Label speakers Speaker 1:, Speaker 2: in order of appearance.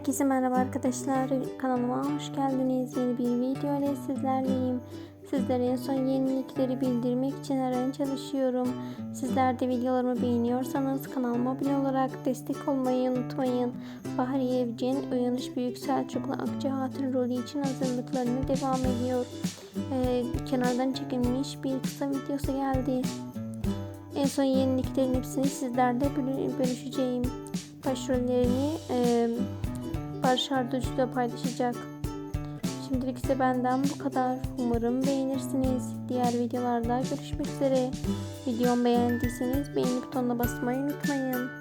Speaker 1: Herkese merhaba arkadaşlar. Kanalıma hoş geldiniz. Yeni bir video ile sizlerleyim. Sizlere en son yenilikleri bildirmek için her an çalışıyorum. Sizler de videolarımı beğeniyorsanız kanalıma abone olarak destek olmayı unutmayın. Fahriye Evcen Uyanış Büyük Selçuklu Akçe Hatun rolü için hazırlıklarını devam ediyor. Ee, kenardan çekilmiş bir kısa videosu geldi. En son yeniliklerin hepsini sizlerle bölü- bölüşeceğim. Başrollerini e, Barış Arduç da paylaşacak. Şimdilik ise benden bu kadar. Umarım beğenirsiniz. Diğer videolarda görüşmek üzere. Videomu beğendiyseniz beğeni butonuna basmayı unutmayın.